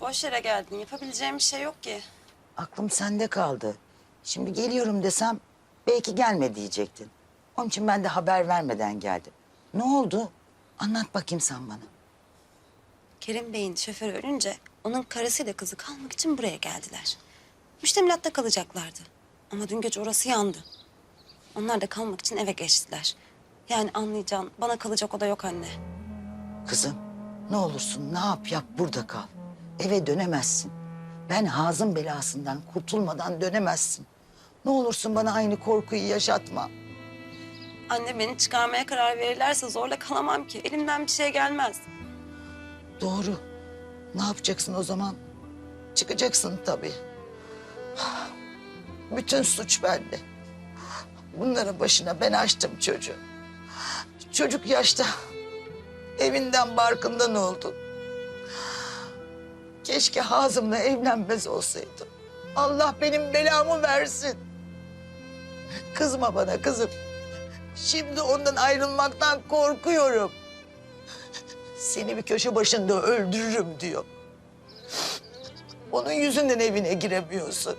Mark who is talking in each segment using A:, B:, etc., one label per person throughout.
A: Boş yere geldin. Yapabileceğim bir şey yok ki.
B: Aklım sende kaldı. Şimdi geliyorum desem belki gelme diyecektin. Onun için ben de haber vermeden geldim. Ne oldu? Anlat bakayım sen bana.
A: Kerim Bey'in şoförü ölünce onun karısıyla kızı kalmak için buraya geldiler. Müştemilatta kalacaklardı. Ama dün gece orası yandı. Onlar da kalmak için eve geçtiler. Yani anlayacağın bana kalacak oda yok anne.
B: Kızım ne olursun ne yap yap burada kal. Eve dönemezsin. Ben Hazım belasından kurtulmadan dönemezsin. Ne olursun bana aynı korkuyu yaşatma.
A: Anne beni çıkarmaya karar verirlerse zorla kalamam ki. Elimden bir şey gelmez.
B: Doğru. Ne yapacaksın o zaman? Çıkacaksın tabii. Bütün suç bende. Bunların başına ben açtım çocuğu. Çocuk yaşta evinden barkından oldu. Keşke Hazım'la evlenmez olsaydım. Allah benim belamı versin. Kızma bana kızım. Şimdi ondan ayrılmaktan korkuyorum. Seni bir köşe başında öldürürüm diyor. Onun yüzünden evine giremiyorsun.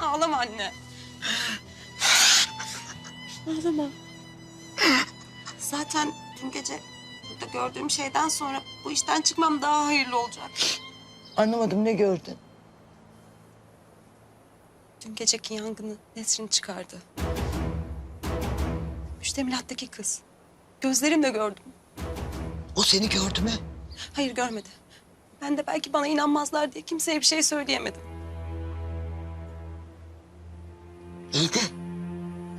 A: Ağlama anne. Ağlama. Zaten dün gece burada gördüğüm şeyden sonra bu işten çıkmam daha hayırlı olacak.
B: Anlamadım ne gördün?
A: Dün geceki yangını Nesrin çıkardı. Müştemilattaki kız. Gözlerimle gördüm.
B: O seni gördü mü?
A: Hayır görmedi. Ben de belki bana inanmazlar diye kimseye bir şey söyleyemedim.
B: İyi de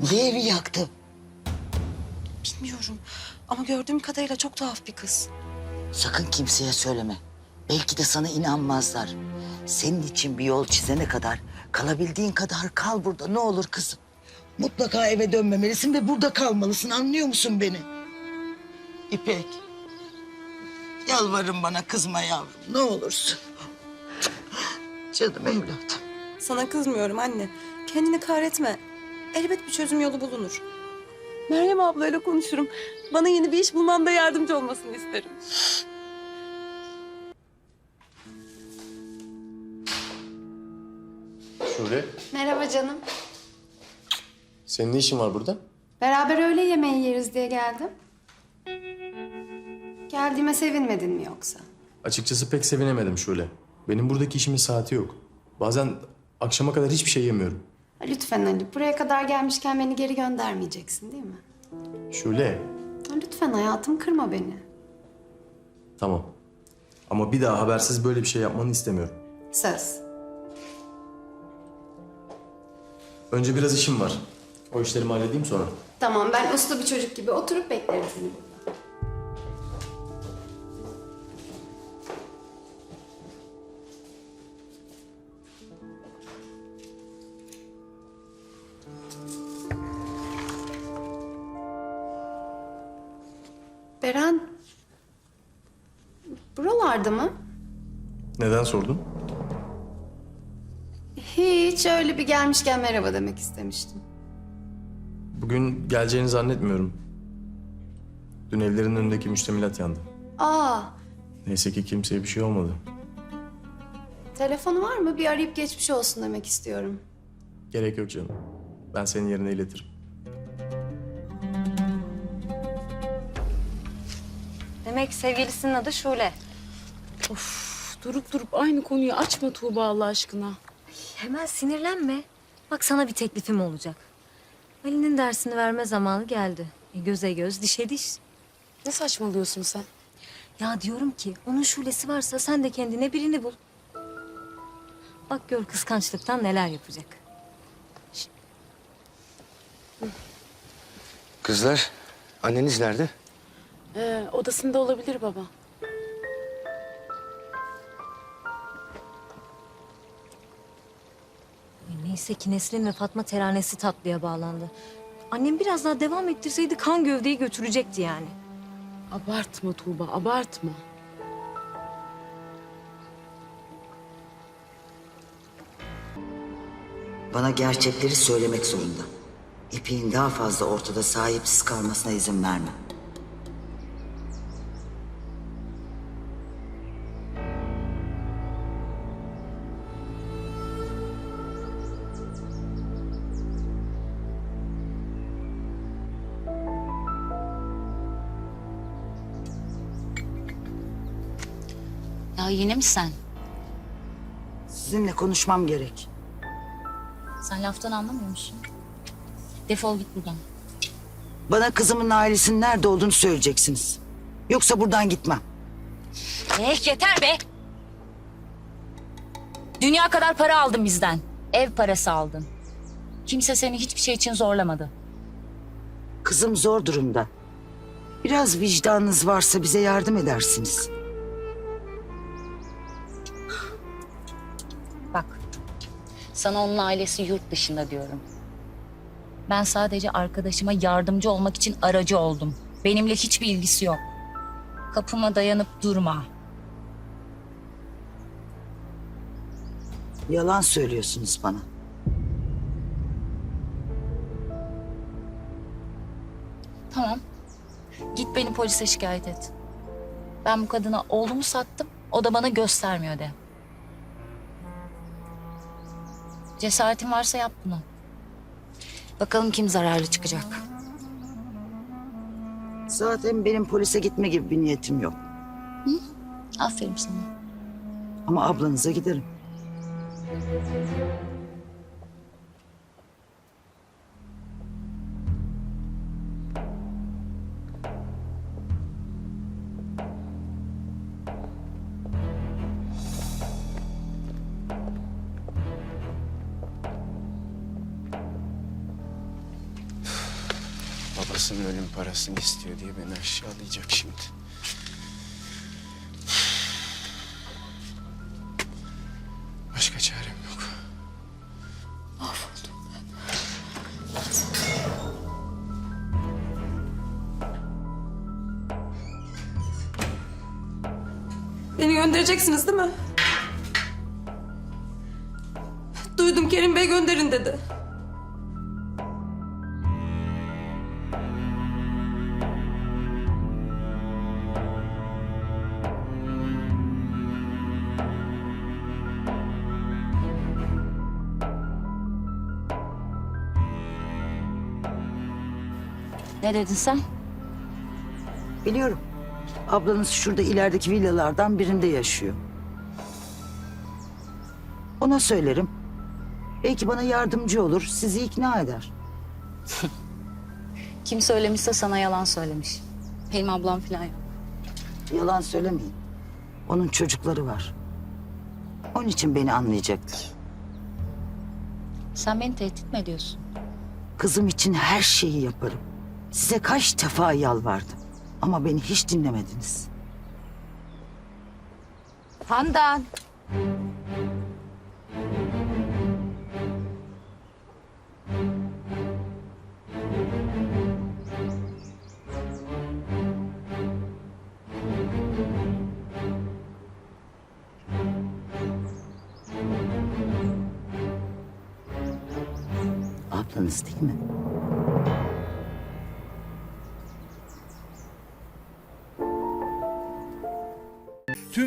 B: niye evi yaktı?
A: Bilmiyorum ama gördüğüm kadarıyla çok tuhaf bir kız.
B: Sakın kimseye söyleme. Belki de sana inanmazlar. Senin için bir yol çizene kadar kalabildiğin kadar kal burada ne olur kızım. Mutlaka eve dönmemelisin ve burada kalmalısın anlıyor musun beni? İpek. Yalvarırım bana kızma yavrum ne olursun. Canım evladım.
A: Sana kızmıyorum anne. Kendini kahretme. Elbet bir çözüm yolu bulunur. Meryem ablayla konuşurum. Bana yeni bir iş bulmamda yardımcı olmasını isterim.
C: Şule,
D: Merhaba canım.
C: senin ne işin var burada?
D: Beraber öğle yemeği yeriz diye geldim. Geldiğime sevinmedin mi yoksa?
C: Açıkçası pek sevinemedim Şule. Benim buradaki işimin saati yok. Bazen akşama kadar hiçbir şey yemiyorum.
D: Lütfen Ali, buraya kadar gelmişken beni geri göndermeyeceksin değil mi?
C: Şule,
D: Lütfen hayatım kırma beni.
C: tamam. Ama bir daha habersiz böyle bir şey yapmanı istemiyorum.
D: Söz.
C: Önce biraz işim var. O işlerimi halledeyim sonra.
D: Tamam ben uslu bir çocuk gibi oturup beklerim seni buralarda mı?
C: Neden sordun?
D: Hiç öyle bir gelmişken merhaba demek istemiştim.
C: Bugün geleceğini zannetmiyorum. Dün evlerin önündeki müştemilat yandı.
D: Aa,
C: Neyse ki kimseye bir şey olmadı.
D: telefonu var mı? Bir arayıp geçmiş olsun demek istiyorum.
C: Gerek yok canım. Ben senin yerine iletirim.
E: Demek sevgilisinin adı Şule.
F: Durup durup aynı konuyu açma Tuğba Allah aşkına.
E: Hemen sinirlenme. Bak sana bir teklifim olacak. Ali'nin dersini verme zamanı geldi. E, göze göz, dişe diş.
F: Ne saçmalıyorsun sen?
E: Ya diyorum ki onun şulesi varsa sen de kendine birini bul. Bak gör kıskançlıktan neler yapacak.
G: Kızlar, anneniz nerede?
F: Ee, odasında olabilir baba.
E: Neyse ki Nesrin ve Fatma teranesi tatlıya bağlandı. Annem biraz daha devam ettirseydi kan gövdeyi götürecekti yani.
F: Abartma Tuğba, abartma.
B: Bana gerçekleri söylemek zorunda. İpek'in daha fazla ortada sahipsiz kalmasına izin vermem.
H: Yine mi sen?
B: Sizinle konuşmam gerek.
H: Sen laftan anlamıyor musun? Defol git buradan.
B: Bana kızımın ailesinin nerede olduğunu söyleyeceksiniz. Yoksa buradan gitmem.
H: Eh yeter be! Dünya kadar para aldın bizden. Ev parası aldın. Kimse seni hiçbir şey için zorlamadı.
B: Kızım zor durumda. Biraz vicdanınız varsa bize yardım edersiniz.
H: Sana onun ailesi yurt dışında diyorum. Ben sadece arkadaşıma yardımcı olmak için aracı oldum. Benimle hiçbir ilgisi yok. Kapıma dayanıp durma.
B: Yalan söylüyorsunuz bana.
H: Tamam. Git beni polise şikayet et. Ben bu kadına oğlumu sattım. O da bana göstermiyor de. Cesaretin varsa yap bunu. Bakalım kim zararlı çıkacak.
B: Zaten benim polise gitme gibi bir niyetim yok.
H: Aferin sana.
B: Ama ablanıza giderim.
G: Babasının ölüm parasını istiyor diye beni aşağılayacak şimdi. Başka çarem yok.
I: Beni göndereceksiniz değil mi? Duydum Kerim Bey gönderin dedi.
H: Ne dedin sen?
B: Biliyorum. Ablanız şurada ilerideki villalardan birinde yaşıyor. Ona söylerim. Belki bana yardımcı olur, sizi ikna eder.
H: Kim söylemişse sana yalan söylemiş. Benim ablam falan yok.
B: Yalan söylemeyin. Onun çocukları var. Onun için beni anlayacaktır.
H: Sen beni tehdit mi ediyorsun?
B: Kızım için her şeyi yaparım. Size kaç defa yalvardım. Ama beni hiç dinlemediniz.
H: Handan.
B: Ablanız değil mi?